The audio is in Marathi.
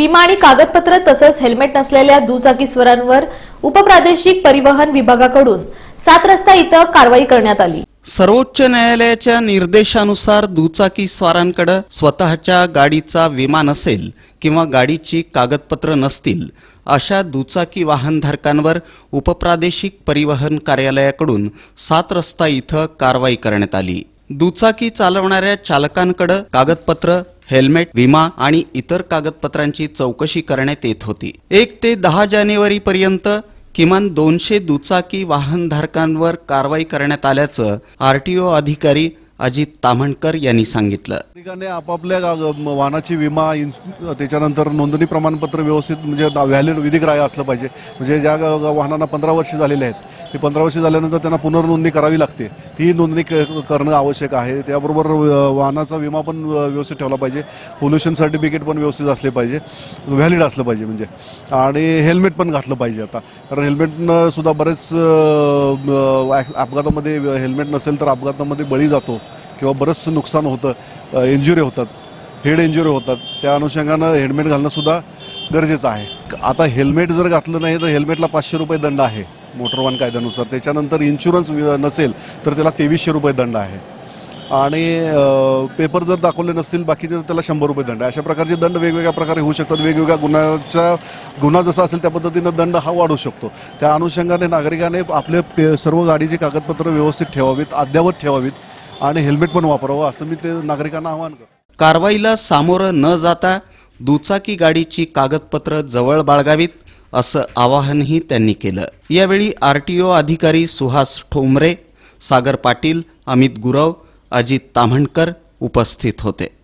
विमा आणि कागदपत्र तसंच हेल्मेट नसलेल्या दुचाकीस्वरांवर उपप्रादेशिक परिवहन विभागाकडून सात रस्ता इथं कारवाई करण्यात आली. सर्वोच्च न्यायालयाच्या निर्देशानुसार दुचाकी स्वारांकडे स्वतःच्या गाडीचा विमा नसेल किंवा गाडीची कागदपत्र नसतील अशा दुचाकी वाहनधारकांवर उपप्रादेशिक परिवहन कार्यालयाकडून सात रस्ता इथं कारवाई करण्यात आली. दुचाकी चालवणाऱ्या चालकांकडे कागदपत्र हेल्मेट विमा आणि इतर कागदपत्रांची चौकशी करण्यात येत होती. एक ते दहा जानेवारी पर्यंत किमान दोनशे दुचाकी वाहनधारकांवर कारवाई करण्यात आल्याचं आरटीओ अधिकारी अजित ताम्हणकर यांनी सांगितलं. नागरिकांनी आपापल्या गा- वाहनाची विमा इन्स त्याच्यानंतर नोंदणी प्रमाणपत्र व्यवस्थित म्हणजे व्हॅलिड विधिक राय असलं पाहिजे. म्हणजे ज्या वाहनांना पंधरा वर्ष झालेले आहेत ते पंधरा वर्ष झाल्यानंतर त्यांना पुनर्नोंदणी करावी लागते. ती नोंदणी क- करणं आवश्यक आहे. त्याबरोबर अ, वाहनाचा विमा पण अ, व्यवस्थित ठेवला पाहिजे. पोल्युशन सर्टिफिकेट पण व्यवस्थित असले पाहिजे. व्हॅलिड असलं पाहिजे म्हणजे. आणि हेल्मेट पण घातलं पाहिजे आता. कारण हेल्मेटनं सुद्धा बरेच अ, ॲक्स- अपघातामध्ये हेल्मेट नसेल तर अपघातामध्ये बळी जातो. किंवा बरंचसं नुकसान होतं इंजुरी होतात हेड इंजुरी होतात त्या अनुषंगानं हेल्मेट घालणंसुद्धा गरजेचं आहे. आता हेल्मेट जर घातलं नाही तर हेल्मेटला पाचशे रुपये दंड आहे मोटर वाहन कायद्यानुसार. त्याच्यानंतर इन्शुरन्स नसेल तर त्याला तेवीसशे रुपये दंड आहे. आणि पेपर जर दाखवले नसतील बाकीचे तर त्याला शंभर रुपये दंड आहे. अशा प्रकारचे दंड वेगवेगळ्या प्रकारे होऊ शकतात. वेगवेगळ्या गुन्ह्याच्या गुन्हा जसा असेल त्या पद्धतीनं दंड हा वाढू शकतो. त्या अनुषंगाने नागरिकाने आपले पे सर्व गाडीची कागदपत्र व्यवस्थित ठेवावीत अद्ययावत ठेवावीत आणि हेल्मेट पण वापरावं असं मी ते नागरिकांना आवाहन करतो. कारवाईला सामोरं न जाता दुचाकी गाडीची कागदपत्र जवळ बाळगावीत असं आवाहनही त्यांनी केलं. यावेळी आर टी ओ अधिकारी सुहास ठोंबरे सागर पाटील अमित गुरव अजित ताम्हणकर उपस्थित होते.